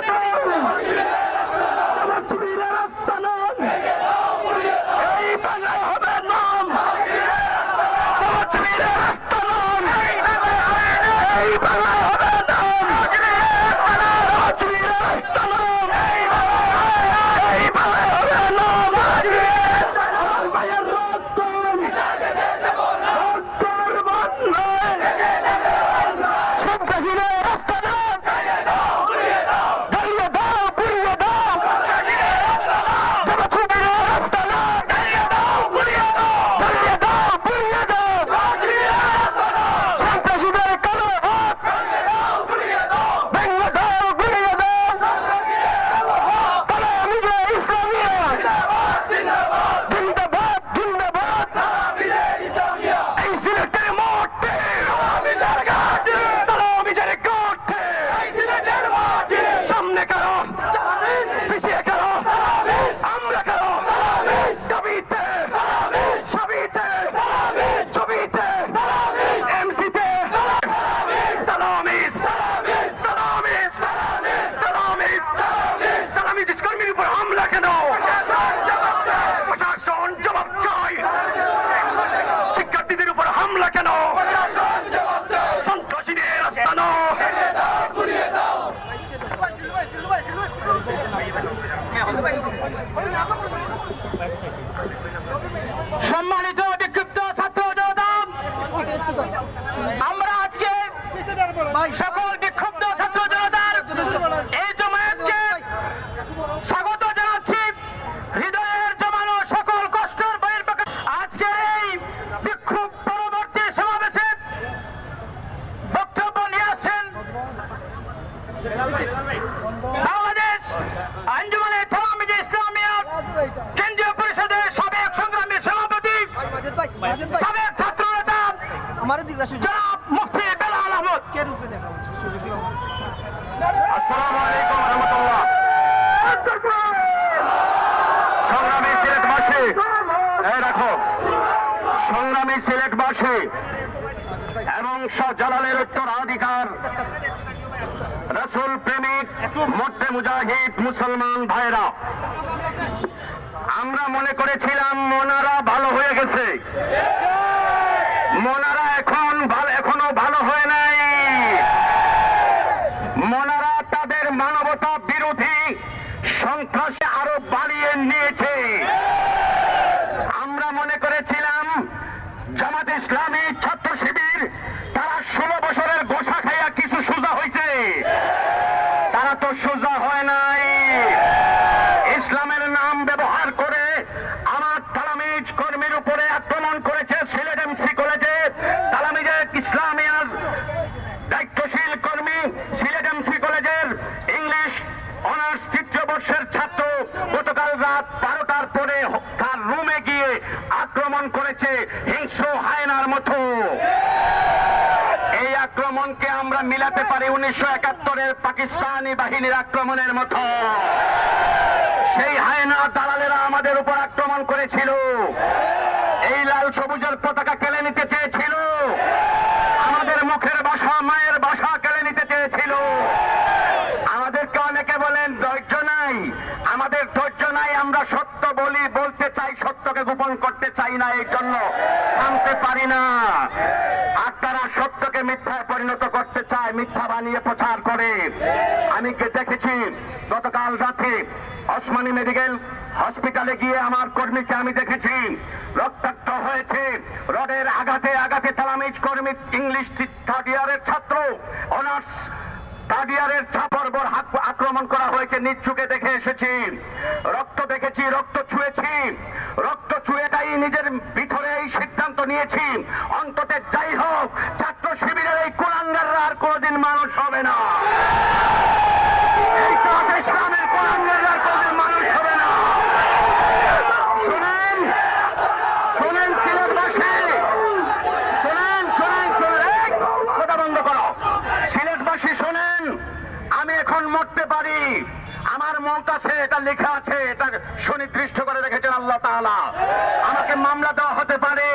Liberty! এবং শাহজালালের উত্তরাধিকার। রসুল প্রেমিক মধ্যে মুজাহিদ, মুসলমান ভাইরা, আমরা মনে করেছিলাম মোনারা ভালো হয়ে গেছে। মোনারা এখন ভালো, এখনও ভালো হয় নাই। মোনারা তাদের মানবতা বিরোধী সন্ত্রাসে আরও বাড়িয়ে নিয়েছে আমরা মনে করেছিলাম জামাত ইসলামী ছাত্র শিবির তারা ষোলো বছরের গোসা খাইয়া কিছু সোজা হয়েছে তারা তো সোজা হয় নাই ইসলামের নাম ব্যবহার করে আমার তালামিজ কর্মীর উপরে আক্রমণ করেছে সিলেট এমসি কলেজে তালামিজের ইসলামিয়ার দায়িত্বশীল কর্মী সিলেট এমসি কলেজের ইংলিশ অনার্স তৃতীয় বর্ষের ছাত্র গতকাল রাত বারোটার পরে হ- তার রুমে গিয়ে আক্রমণ করেছে হিংস্র হায়নার মতো এই আক্রমণকে পারে পারি উনিশশো একাত্তরের পাকিস্তানি বাহিনীর আক্রমণের মতো। সেই হায়না দালালেরা আমাদের উপর আক্রমণ করেছিল। এই লাল সবুজের পতাকা কেলে নিতে চেয়েছিল আমাদের মুখের বাসা মায়ের বাসা কেড়ে নিতে চেয়েছিল আমাদেরকে অনেকে বলেন ধৈর্য নাই আমাদের ধৈর্য নাই আমরা সত্য বলি বলতে চাই সত্যকে গোপন করতে চাই না এই জন্য থামতে পারি না। আর তারা সত্যকে মিথ্যায় পরিণত করতে চায়, মিথ্যা বানিয়ে প্রচার করে। আমি দেখেছি, গতকাল রাতে ওসমানী মেডিকেল হসপিটালে গিয়ে আমার কর্মীকে আমি দেখেছি, রক্তাক্ত হয়েছে, রডের আঘাতে আঘাতে তালামিজ কর্মী, ইংলিশ থার্ড ইয়ারের ছাত্র, অনার্স থার্ড ইয়ারের ছাপরবর আক্রমণ করা হয়েছে চোখে দেখে এসেছি। রক্ত দেখেছি, রক্ত ছুঁয়েছি। রক্ত ছুঁয়েটাই নিজের ভিতরে এই সিদ্ধান্ত নিয়েছি। অন্তত যাই হোক, ছাত্র শিবিরের এই কুলাঙ্গাররা আর কোনোদিন মানুষ হবে না। আমি এখন মরতে পারি। আমার মত আছে, এটা লেখা আছে, এটা সুনির্দিষ্ট করে রেখেছেন আল্লাহ আমাকে মামলা দেওয়া হতে পারে।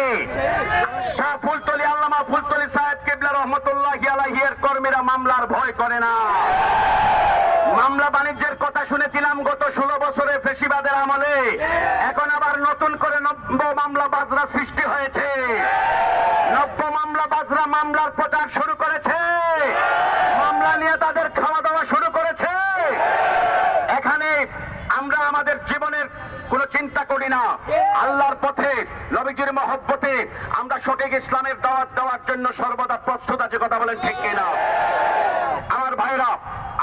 ফুলতলি, আল্লামা ফুলতলি সাহেব রহমতুল্লাহ কর্মীরা মামলার ভয় করে না। মামলা বাণিজ্যের কথা শুনেছিলাম গত ষোলো বছরে ফেসিবাদের আমলে। এখন আবার নতুন করে নব্য মামলা বাজরা সৃষ্টি হয়েছে। নব্য মামলা বাজরা মামলার প্রচার শুরু করেছে মামলা নিয়ে তাদের খাওয়া দাওয়া শুরু করেছে এখানে আমরা আমাদের জীবনের কোনো চিন্তা করি না। আল্লাহর পথে, নবীজির মহব্বতে আমরা সঠিক ইসলামের দাওয়াত দেওয়ার জন্য সর্বদা প্রস্তুত আছে, কথা বলেন ঠিক কিনা? আমার ভাইরা,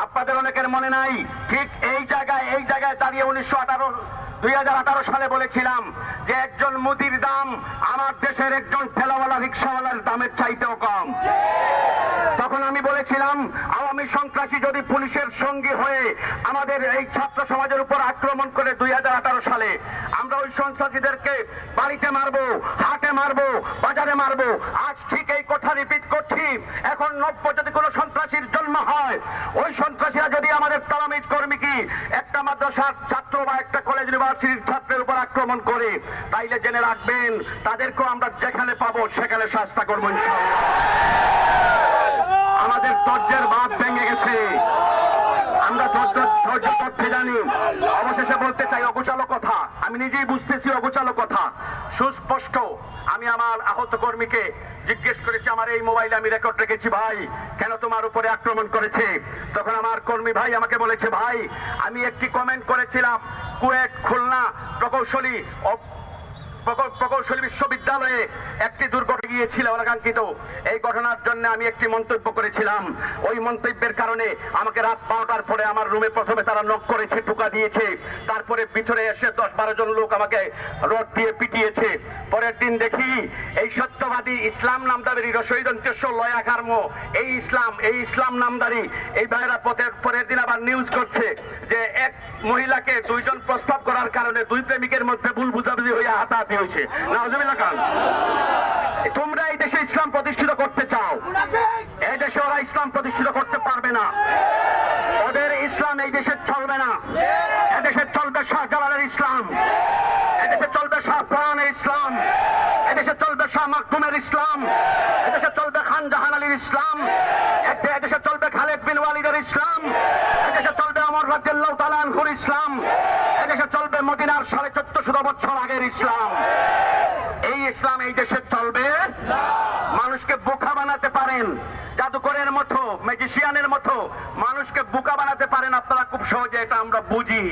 আপনাদের অনেকের মনে নাই, ঠিক এই জায়গায় এই জায়গায় দাঁড়িয়ে উনিশশো আঠারো দুই হাজার আঠারো সালে বলেছিলাম যে একজন মুদির দাম আমার দেশের একজন ঠেলাওয়ালা রিক্সাওয়ালার দামের চাইতেও কম। তখন আমি বলেছিলাম, আওয়ামী সন্ত্রাসী যদি পুলিশের সঙ্গী হয়ে আমাদের এই ছাত্র সমাজের উপর আক্রমণ করে দুই হাজার আঠারো সালে, আমরা ওই সন্ত্রাসীদেরকে বাড়িতে মারবো, হাটে মারবো, বাজারে মারবো। আজ ঠিক এই কথা রিপিট করছি, এখন নব্য যদি কোনো সন্ত্রাসীর জন্ম হয়, ওই সন্ত্রাসীরা যদি আমাদের তালামিজ কর্মী কি, একটা মাদ্রাসার ছাত্র বা একটা কলেজ ইউনিভার্সিটির ছাত্রের উপর আক্রমণ করে, তাইলে জেনে রাখবেন, তাদেরকেও আমরা যেখানে পাবো, সেখানে শাস্তা করব আমাদের ধৈর্যের বাঁধ ভেঙে গেছে। ধৈর্য ধরতে জানি। অবশেষে বলতে চাই অগোচালো কথা। আমি নিজেই বুঝতেছি অগোচালো কথা। সুস্পষ্ট, আমি আমার আহত কর্মীকে জিজ্ঞেস করেছি, আমার এই মোবাইলে আমি রেকর্ড রেখেছি ভাই। কেন তোমার উপরে আক্রমণ করেছে? তখন আমার কর্মী ভাই আমাকে বলেছে, ভাই, আমি একটি কমেন্ট করেছিলাম কুয়েট খুলনা প্রকৌশলী প্রকৌশলী বিশ্ববিদ্যালয়ে একটি দুর্ঘটনা গিয়েছিল অনাকাঙ্ক্ষিত। এই ঘটনার জন্য আমি একটি মন্তব্য করেছিলাম। ওই মন্তব্যের কারণে আমাকে রাত বারোটার পরে আমার রুমে প্রথমে তারা নক করেছে টোকা দিয়েছে। তারপরে ভিতরে এসে দশ বারো জন লোক আমাকে রড দিয়ে পিটিয়েছে। পরের দিন দেখি এই সত্যবাদী ইসলাম নামদারি রশিদ অন্ত্যেশ্ব লয়া কার্ম এই ইসলাম এই ইসলাম নামদারি এই ভাইরা পথের, পরের দিন আবার নিউজ করছে যে এক মহিলাকে দুইজন প্রস্তাব করার কারণে দুই প্রেমিকের মধ্যে ভুল বুঝাবুঝি হয়ে হাতাহাতি হয়েছে। নাউজুবিল্লাহ খান, তোমরা এই দেশে ইসলাম প্রতিষ্ঠিত করতে চাও। এই দেশে ওরা ইসলাম প্রতিষ্ঠিত করতে পারবে না। ওদের ইসলাম এই দেশে চলবে না। এদেশে চলবে শাহজালালের ইসলাম। এদেশে চলবে শাহ প্রাণের ইসলাম। এদেশে চলবে শাহ মাকদুমের ইসলাম। এদেশে চলবে খান জাহান আলীর ইসলাম। এদেশে চলবে খালেদ বিন ওয়ালিদের ইসলাম। এদেশে অমর রাজ্লাহ তালানহুর ইসলাম। এদেশে চলবে মদিনার সাড়ে চোদ্দশো বছর আগের ইসলাম। এই ইসলাম এই দেশে চলবে। মানুষকে বোকা বানাতে পারেন, জাদুকরের মতো ম্যাজিশিয়ানের মতো। মানুষকে বোকা বানাতে পারেন আপনারা খুব সহজে, এটা আমরা বুঝি।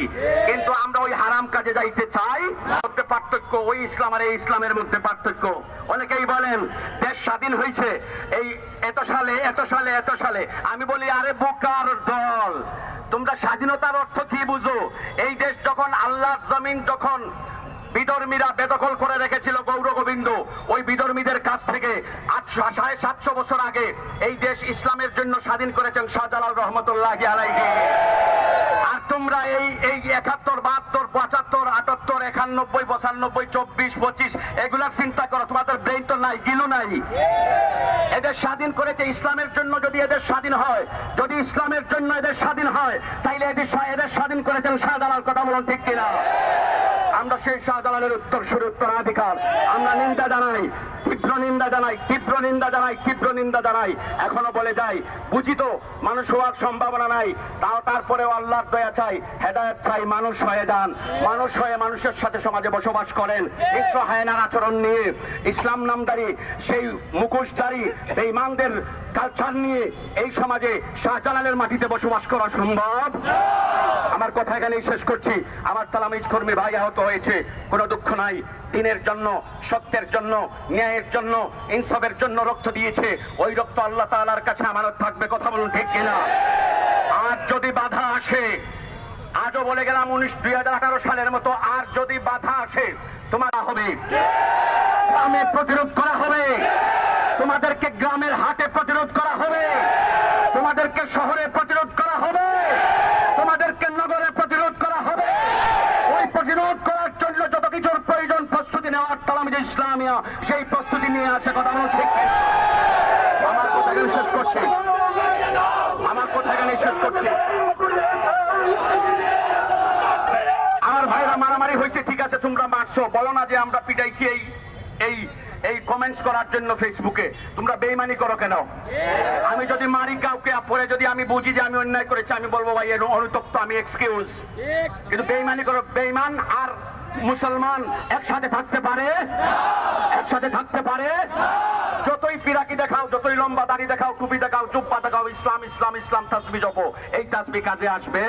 কিন্তু আমরা ওই হারাম কাজে যাইতে চাই। মধ্যে পার্থক্য, ওই ইসলাম আর এই ইসলামের মধ্যে পার্থক্য। অনেকেই বলেন, দেশ স্বাধীন হয়েছে। এই এত সালে এত সালে এত সালে। আমি বলি, আরে বোকার দল। তোমরা স্বাধীনতার অর্থ কি বুঝো? এই দেশ যখন আল্লাহর জমিন যখন বিধর্মীরা বেদখল করে রেখেছিল গৌর গোবিন্দ। ওই বিধর্মীদের কাছ থেকে আটশো, সাড়ে সাতশো বছর আগে এই দেশ ইসলামের জন্য স্বাধীন করেছেন শাহজালাল রহমতুল্লাহ আলাইহি। আর তোমরা এই এই একাত্তর, বাহাত্তর, পঁচাত্তর, আটাত্তর, একানব্বই, পঁচানব্বই, চব্বিশ, পঁচিশ, এগুলার চিন্তা করো, তোমাদের ব্রেন তো নাই গিলু নাই। এদের স্বাধীন করেছে ইসলামের জন্য যদি এদের স্বাধীন হয়, যদি ইসলামের জন্য এদের স্বাধীন হয়, তাইলে এদের এদের স্বাধীন করেছেন শাহজালাল, কথা বলুন ঠিক কিনা? আমরা সেই শাহজালালের উত্তর সুর উত্তরাধিকার। আমরা নিন্দা জানাই, তীব্র নিন্দা জানাই, তীব্র নিন্দা জানাই, তীব্র নিন্দা জানাই। এখনও বলে যাই, বুঝি তো, মানুষ হওয়ার সম্ভাবনা নাই। তাও তারপরেও আল্লাহর দয়া চাই, হেদায়ত চাই, মানুষ হয়ে যান। মানুষ হয়ে মানুষের সাথে সমাজে বসবাস করেন। ইসর হায়নার আচরণ নিয়ে ইসলাম নামদারি, সেই মুখোশধারী, বেঈমানদের কালচার নিয়ে এই সমাজে শাহজালালের মাটিতে বসবাস করা সম্ভব? আমার কথা এখানেই শেষ করছি। আমার তালামিজ কর্মী ভাই আহত হয়েছে। কোনো দুঃখ নাই। দিনের জন্য, সত্যের জন্য, ন্যায়ের জন্য, ইনসাফের জন্য রক্ত দিয়েছে। ওই রক্ত আল্লাহ তাআলার কাছে আমানত থাকবে, কথা বলুন ঠিক কিনা? আর যদি বাধা আসে, আজও বলে গেলাম উনিশ দুই সালের মতো, আর যদি বাধা আসে, তোমার হবে। গ্রামে প্রতিরোধ করা হবে। তোমাদেরকে গ্রামের হাটে প্রতিরোধ করা হবে। তোমাদেরকে শহরে প্রতিরোধ করা হবে। তোমাদেরকে নগরে প্রতিরোধ করা হবে। ওই প্রতিরোধ করার জন্য যত কিছুর প্রয়োজন প্রস্তুতি নেওয়ার তালামিজ ইসলামিয়া, সেই প্রস্তুতি নিয়ে আছে কথা বলুন ঠিক আমার কথা শেষ করছি। আমার কথা শেষ করছি। আমার ভাইরা মারামারি হয়েছে, ঠিক আছে, তোমরা মারছো। বলো না যে আমরা পিটাইছি এই এই এই কমেন্টস করার জন্য ফেসবুকে তোমরা বেইমানি করো কেন? আমি যদি মারি কাউকে পরে যদি আমি বুঝি যে আমি অন্যায় করেছি আমি বলব ভাই এর অনুতপ্ত আমি এক্সকিউজ কিন্তু বেইমানি করো বেইমান আর মুসলমান একসাথে থাকতে পারে? একসাথে থাকতে পারে? যতই পিরাকি দেখাও, যতই লম্বা দাড়ি দেখাও, টুপি দেখাও চুপ্পা দেখাও, ইসলাম ইসলাম ইসলাম, তাসবি জপো, এই তাসবি কাজে আসবে।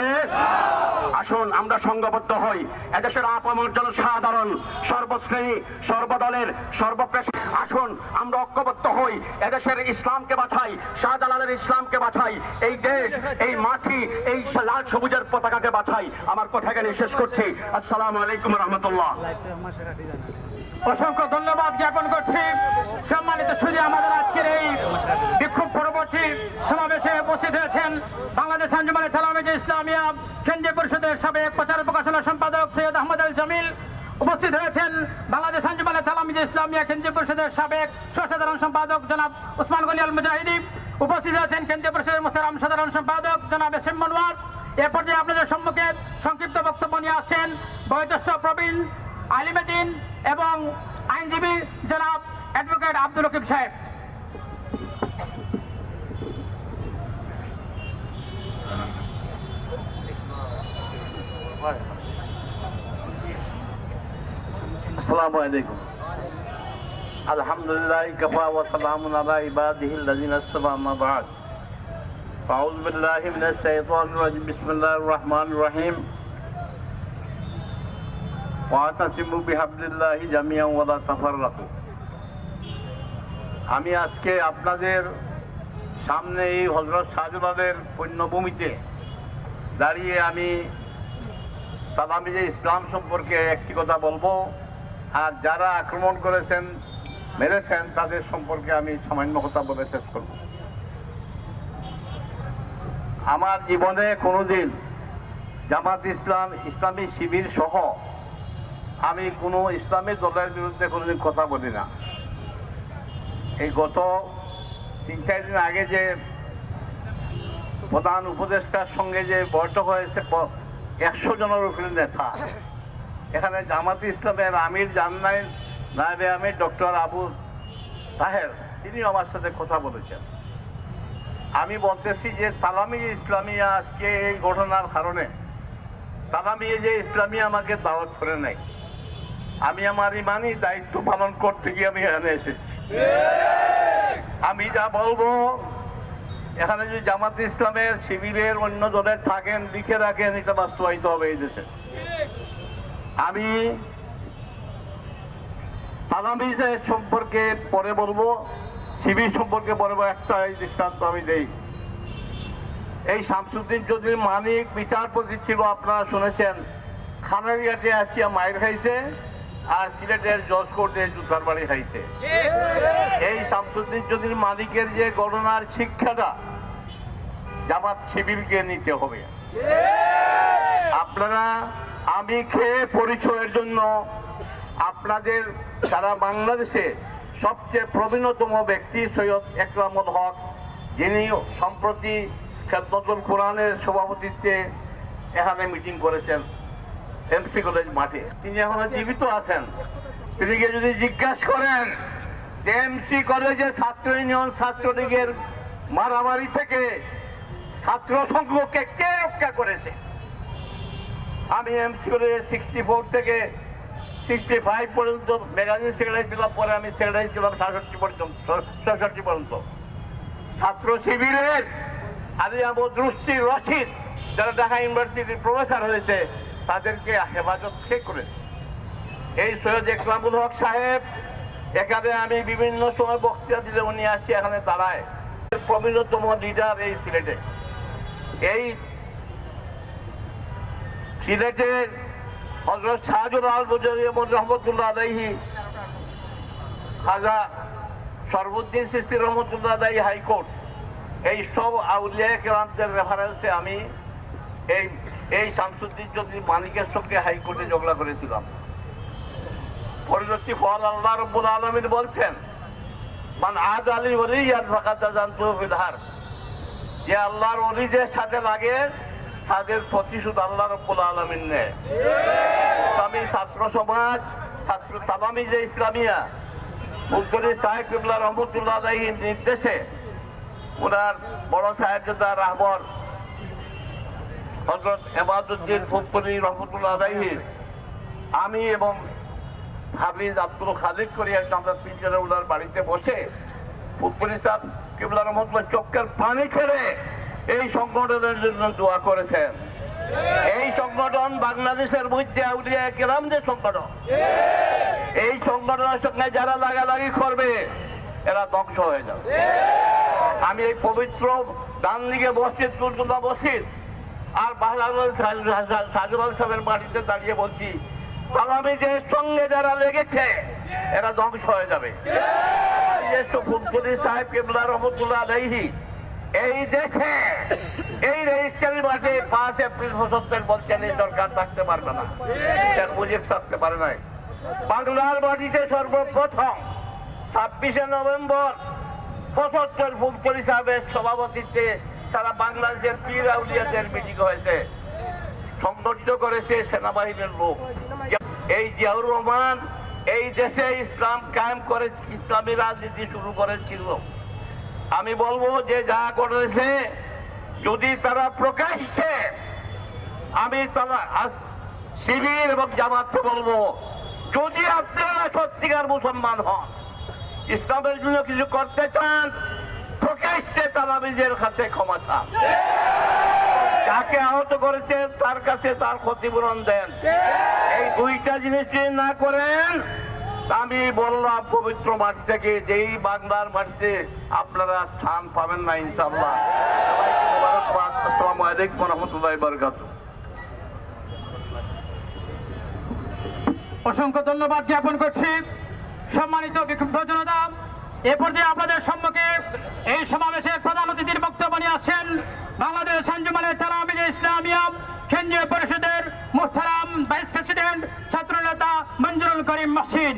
আসুন, আমরা সংঘবদ্ধ হই। এদেশের আপামর জনসাধারণ, সর্বশ্রেণী, সর্বদলের সর্বপ্রেশী আসুন, আমরা ঐক্যবদ্ধ হই। এদেশের ইসলামকে বাছাই, শাহজালালের ইসলামকে বাছাই, এই দেশ, এই মাটি, এই লাল সবুজের পতাকাকে বাছাই। আমার কথা এখানে শেষ করছি। আসসালামু আলাইকুম রহমতুল্লাহ। অসংখ্য ধন্যবাদ জ্ঞাপন করছি। সম্মানিত শুধু আমাদের আজকের এই বিক্ষোভ পরবর্তী সমাবেশে উপস্থিত হয়েছেন বাংলাদেশ আঞ্জুমানে তালামিজ ইসলামিয়া কেন্দ্রীয় পরিষদের সাবেক প্রচার প্রকাশনা সম্পাদক সৈয়দ আহমদ আল জামিল উপস্থিত হয়েছেন বাংলাদেশ আঞ্জুমানে তালামিজ ইসলামিয়া কেন্দ্রীয় পরিষদের সাবেক সাধারণ সম্পাদক জনাব উসমান গনি আল মুজাহিদি। উপস্থিত হয়েছেন কেন্দ্রীয় পরিষদের মোহতারাম সাধারণ সম্পাদক জনাব এস মনোয়ার। এ পর্যায়ে আপনাদের সম্মুখে সংক্ষিপ্ত বক্তব্য নিয়ে আসছেন বয়োজ্যেষ্ঠ প্রবীণ আলিমেদিন এবং আইনজীবী জনাব অ্যাডভোকেট আব্দুল রকিব সাহেব। আসসালামু আলাইকুম। আলহামদুলিল্লাহ, কাফা ওয়া সালামুন আলা ইবাদিহি আল্লাযিনা ইসতাফা আম্মা বা'দ। আউযু বিল্লাহি মিনাশ শাইতানির রাজিম বিসমিল্লাহির রহমানির রহিম ওয়াতাসিমু বিহাবলিল্লাহি জামিআন ওয়া লা তাফাররাকু আমি আজকে আপনাদের সামনে এই হজরত শাহজালালের পুণ্যভূমিতে দাঁড়িয়ে আমি সালামিজে ইসলাম সম্পর্কে একটি কথা বলব আর যারা আক্রমণ করেছেন, মেরেছেন, তাদের সম্পর্কে আমি সামান্য কথা বলে শেষ করব। আমার জীবনে কোনোদিন জামাত ইসলাম, ইসলামী শিবির সহ আমি কোনো ইসলামী দলের বিরুদ্ধে কোনোদিন কথা বলি না। এই গত তিন, চার দিন আগে যে প্রধান উপদেষ্টার সঙ্গে যে বৈঠক হয়েছে একশো জনের উপরে নেতা। এখানে জামাত ইসলামের আমির জান্নাই নায়বে আমির ডক্টর আবু তাহের তিনি আমার সাথে কথা বলেছেন। আমি বলতেছি যে তালামি ইসলামিয়া আজকে এই ঘটনার কারণে। তালামি যে ইসলামিয়া আমাকে দাওয়াত করে নাই। আমি আমার ইমানই দায়িত্ব পালন করতে গিয়ে আমি এখানে এসেছি। আমি যা বলব, এখানে যদি জামাত ইসলামের শিবিরের অন্য দলের থাকেন, লিখে রাখেন, এটা বাস্তবায়িত হবে এই দেশে। আমি যে সম্পর্কে পরে বলব শিবির সম্পর্কে পরে বলব একটা এই দৃষ্টান্ত আমি দেই। এই শামসুদ্দিন চৌধুরী মানিক বিচারপতি ছিল, আপনারা শুনেছেন। খানারিয়াতে আসিয়া মায়ের খাইছে, আর সিলেটের জজ কোর্টে জুতার বাড়ি খাইছে। এই শামসুদ্দিন চৌধুরী মালিকের যে গণনার শিক্ষাটা, জামাত শিবিরকে নিতে হবে। আপনারা আমি খেয়ে পরিচয়ের জন্য আপনাদের সারা বাংলাদেশে সবচেয়ে প্রবীণতম ব্যক্তি সৈয়দ একরামুল হক, যিনি সম্প্রতি খেদমতুল কোরআনের সভাপতিত্বে এখানে মিটিং করেছেন এমসি কলেজ মাঠে। তিনি এখনও জীবিত আছেন। তিনি গিয়ে যদি জিজ্ঞাসা করেন যে এমসি কলেজে ছাত্র ইউনিয়ন ছাত্রলীগের মারামারি থেকে ছাত্র সংঘকে কে রক্ষা করেছে? আমি এমসি কলেজে সিক্সটি ফোর থেকে সিক্সটি ফাইভ পর্যন্ত ম্যাগাজিন সেক্রেটারি ছিলাম, পরে আমি সেক্রেটারি ছিলাম সাতষট্টি পর্যন্ত, ছষট্টি পর্যন্ত। ছাত্র শিবিরের আলিয়া বদরুস্তি রশিদ যারা ঢাকা ইউনিভার্সিটির প্রফেসর হয়েছে, তাদেরকে হেফাজত কে করেছে। এই সৈয়দ একরামুল হক সাহেব, এখানে আমি বিভিন্ন সময় বক্তৃতা দিলে উনি আসছে এখানে দাঁড়ায়। প্রবীণতম লিডার এই সিলেটে। এই সিলেটের এই সব রেফারেন্সে আমি এই এই শামসুদ্দিন চৌধুরী মালিকের সঙ্গে হাইকোর্টে ঝগড়া করেছিলাম। পরবর্তী ফল আল্লাহ রব্বুল আলমিন বলছেন, মান আজ আলী বলি আর বিধার। যে আল্লাহর অলিদের সাথে লাগে, তাদের প্রতিশোধ আল্লাহ রব্বুল আলমিন নেয়। ছাত্র সমাজ, ছাত্র তালামি যে ইসলামিয়া মুক্তরি সাহেব কিবলা রহমতুল্লাহ নির্দেশে ওনার বড় সাহেবজাদা রাহবর হজরত এবাদুদ্দিন ফুকপুরি রহমতুল্লাহ আলাইহির, আমি এবং হাফিজ আব্দুল খালিদ করি আমরা তিনজনে ওনার বাড়িতে বসে ফুকপুরি সাহেব কিবলা রহমতুল্লাহ চোখের পানি ছেড়ে এই সংগঠনের জন্য দোয়া করেছেন। এই সংগঠন বাংলাদেশের মধ্যে আউলিয়া কেরাম যে সংগঠন। এই সংগঠনের সঙ্গে যারা লাগালাগি করবে, এরা ধ্বংস হয়ে যাবে। আমি এই পবিত্র ডান দিকে মসজিদ কুলতুল্লাহ মসজিদ আর সাজুল সাহেবের মাটিতে দাঁড়িয়ে বলছি সালামিদের সঙ্গে যারা লেগেছে, এরা ধ্বংস হয়ে যাবে। সাহেব কেবলা রহমতুল্লাহ আলাইহি এই দেশে, এই রেজিস্ট্রারি মাঠে পাঁচ এপ্রিল পঁচাত্তর বলছেন এই সরকার থাকতে পারবে না। শেখ মুজিব থাকতে পারে নাই। বাংলার মাটিতে সর্বপ্রথম ছাব্বিশে নভেম্বর পঁচাত্তর ফুলপুরি সাহেবের সভাপতিত্বে সারা বাংলাদেশের পীর আউলিয়াদের মিটিং হয়েছে। সংগঠিত করেছে সেনাবাহিনীর লোক। এই জিয়াউর রহমান এই দেশে ইসলাম কায়েম করে ইসলামী রাজনীতি শুরু করেছিল। আমি বলব যে যা করেছে, যদি তারা প্রকাশ্যে, আমি তারা শিবির এবং জামাতকে বলব, যদি আপনারা সত্যিকার মুসলমান হন, ইসলামের জন্য কিছু করতে চান, প্রকাশ্যে নিজের কাছে ক্ষমা চান। যাকে আহত করেছে তার কাছে তার ক্ষতিপূরণ দেন। এই দুইটা জিনিস যদি না করেন আমি বললাম পবিত্র মাটি থেকে যেই বাংলার মাটিতে আপনারা স্থান পাবেন না ইনশাল্লাহ অসংখ্য ধন্যবাদ জ্ঞাপন করছি। সম্মানিত বিক্ষুব্ধ জনতা, এ পর্যায়ে আপনাদের সম্মুখে এই সমাবেশের প্রধান অতিথির বক্তব্য নিয়ে আসছেন বাংলাদেশ আঞ্জুমানের তালামিজ ইসলামিয়া কেন্দ্রীয় পরিষদের মোহতারাম ভাইস প্রেসিডেন্ট ছাত্রনেতা মঞ্জুরুল করিম মাসিদ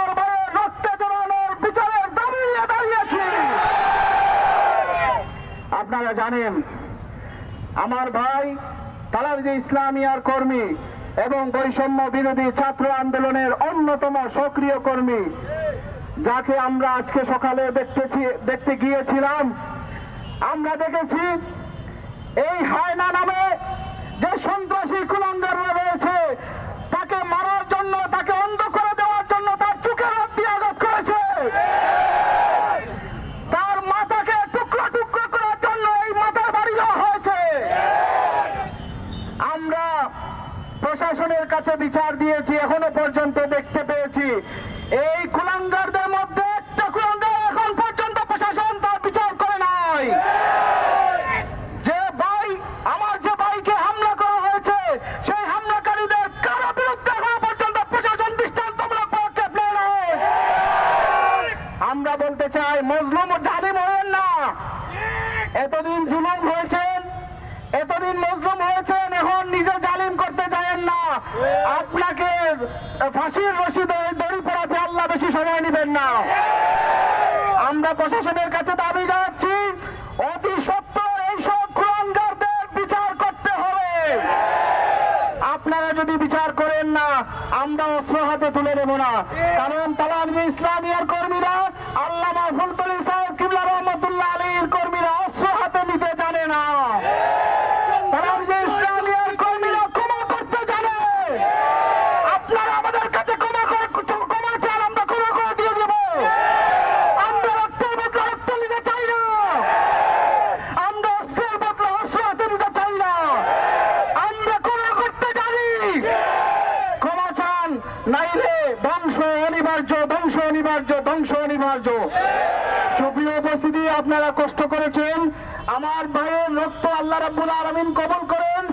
আপনারা জানেন, আমার ভাই তালাবিজি ইসলামিয়ার কর্মী এবং বৈষম্য বিরোধী ছাত্র আন্দোলনের অন্যতম সক্রিয় কর্মী, যাকে আমরা আজকে সকালে দেখতেছি, দেখতে গিয়েছিলাম। আমরা দেখেছি, এই হায়না নামে যে সন্ত্রাসী কুলাঙ্গাররা রয়েছে তাকে মারার জন্য তাকে অন্ধ করে দেওয়ার জন্য তার চোখের হাত দিয়ে আঘাত করেছে তার মাথাকে টুকরো টুকরো করার জন্য এই মাথার বাড়ি দেওয়া হয়েছে আমরা প্রশাসনের কাছে বিচার দিয়েছি এখনও পর্যন্ত দেখতে পেয়েছি। এই কুলাঙ্গারদের মধ্যে একটা কুলাঙ্গার এখন পর্যন্ত প্রশাসন তার বিচার করে নাই যে ভাই আমার যে ভাইকে হামলা করা হয়েছে সেই হামলাকারীদের কারও বিরুদ্ধে এখনও পর্যন্ত প্রশাসন দৃষ্টান্তমূলক পদক্ষেপ নেয় নাই আমরা বলতে চাই মজলুম ও জালিম হবেন না এতদিন জুলুম হয়েছেন এতদিন মজলুম হয়েছেন এখন নিজে জালিম করতে চাইেন না আপনাকে ফাঁসির রশিদে দড়ি পড়াতে আল্লাহ বেশি সময় নেবেন না। আমরা প্রশাসনের কাছে দাবি জানাচ্ছি, অতি সত্তর এইসব কুলাঙ্গারদের বিচার করতে হবে। আপনারা যদি বিচার করেন না, আমরা অস্ত্র হাতে তুলে নেব না। কারণ যে ইসলামিয়ার কর্মীরা আল্লামা ফুলতলি সাহেব কিবলা রহমতুল্লাহ আলীর কর্মীরা অস্ত্র হাতে নিতে জানে না তালাম যে ইসলামিয়ার কর্মীরা ক্ষমা করতে জানে আপনারা আমাদের কাছে ক্ষমা করে ক্ষমা চান আমরা ক্ষমা করে দিয়ে দেবো আমরা রক্তের বদলে রক্ত নিতে চাই না আমরা অস্ত্রের বদলে অস্ত্র হাতে নিতে চাই না আমরা ক্ষমা করতে জানি ক্ষমা চান নাইলে ধ্বংস অনিবার্য ধ্বংস অনিবার্য ধ্বংস অনিবার্য সুপ্রিয় উপস্থিতি আপনারা কষ্ট করেছেন। আমার ভাইয়ের রক্ত আল্লাহ রাব্বুল আলামিন কবুল করেন।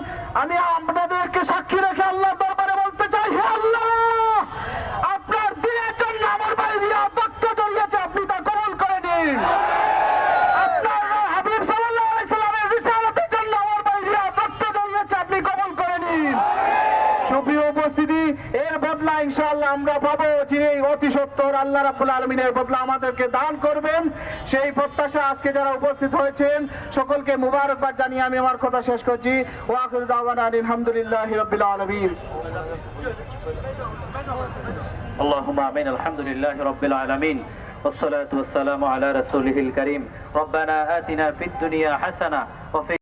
আমি আপনাদেরকে সাক্ষী রেখে আল্লাহ দরবারে বলতে চাই, হে আল্লাহ! আপনার আমার ভাই রক্ত আপনি তা কবুল করে নিন। আপনার আমার ভাই আপনি করে নিন। উপস্থিতি, এর বদলা আমরা পাবো যে অতি সত্তর আল্লাহ রাব্বুল আলমিনের বদলা আমাদেরকে দান করবেন সেই প্রত্যাশা আজকে যারা উপস্থিত হয়েছেন সকলকে মুবারকবাদ জানিয়ে আমি আমার কথা শেষ করছি ওয়াকির দাওয়ানা আলহামদুলিল্লাহ রবিল আলমিন اللهم امين الحمد لله رب العالمين والصلاة والسلام على رسوله الكريم ربنا آتنا في الدنيا حسنة وفي